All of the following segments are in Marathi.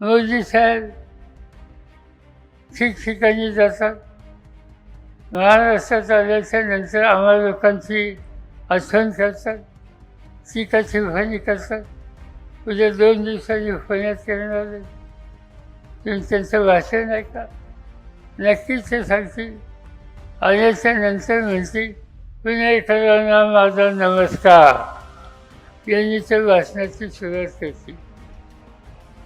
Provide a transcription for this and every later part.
मोदी साहेब ठिकठिकाणी जातात महाराष्ट्रात आल्याच्यानंतर आम्हा लोकांची आठवण करतात टीकाची उभारणी करतात. उद्या दोन दिवसांनी पुण्यात करणार तुम्ही त्यांचं भाषण ऐका. नक्कीच ते सांगतील. आल्याच्यानंतर म्हणतील पुणेकरांना माझा नमस्कार. यांनी त्या भाषणाची सुरुवात केली.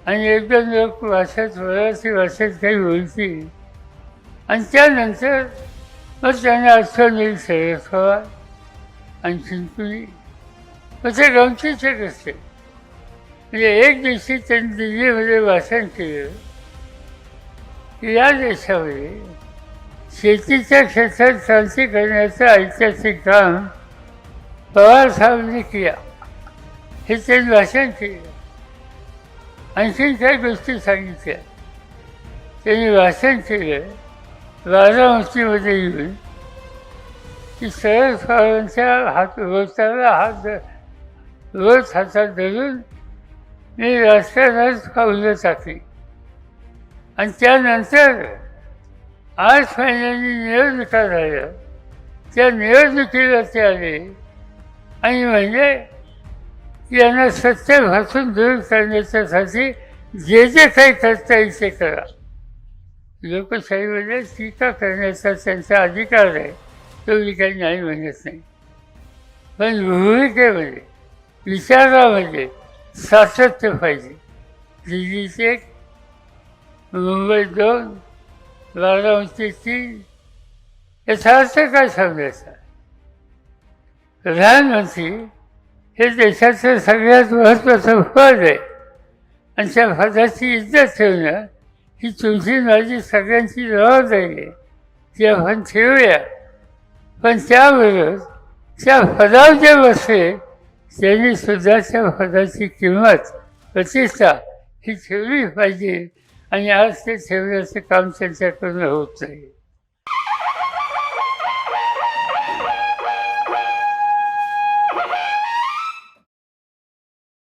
आणि एकदम लोक भाषेत मराठी भाषेत काही बोलतील आणि त्यानंतर मग त्यांना आठवण येईल शरद पवार आणखीन कुणी मग ते गमतीचे असते म्हणजे एक दिवशी त्यांनी दिल्लीमध्ये भाषण केलं. की या देशामध्ये शेतीच्या क्षेत्रात क्रांती करण्याचं ऐतिहासिक काम पवार साहेबांनी हे त्यांनी भाषण केलं. आणखीन काही गोष्टी सांगितल्या. त्यांनी भाषण केलं. बारामतीमध्ये येऊन की शरद पवारांच्या हात बोलताना हात रोज हातात धरून मी राष्ट्रराज पावलं टाकली आणि त्यानंतर आठ महिन्यांनी निवडणुका झाल्या. त्या निवडणुकीला ते आले. आणि म्हणजे यांना सत्य भासून दूर करण्याच्यासाठी जे जे काही करता येईल ते करा. लोकशाहीमध्ये म्हणजे टीका करण्याचा त्यांचा अधिकार आहे तो मी काही नाही म्हणत नाही. पण भूमिकेमध्ये म्हणजे, विचारामध्ये म्हणजे सातत्य पाहिजे. दिल्लीत एक मुंबई दोन बारामती तीन याचा अर्थ काय सांगायचा? प्रधानमंत्री हे देशाचं सगळ्यात महत्त्वाचं पद आहे. आणि त्या पदाची इज्जत ठेवणं ही तुमची माझी सगळ्यांची जबाबदारी आहे. ती आपण ठेवूया. पण त्याबरोबर त्या पदावर जे बसले त्यांनी सुद्धा त्या पदाची किंमत प्रतिष्ठा ही ठेवली पाहिजे. आणि आज ते ठेवण्याचं काम त्यांच्याकडून होत नाही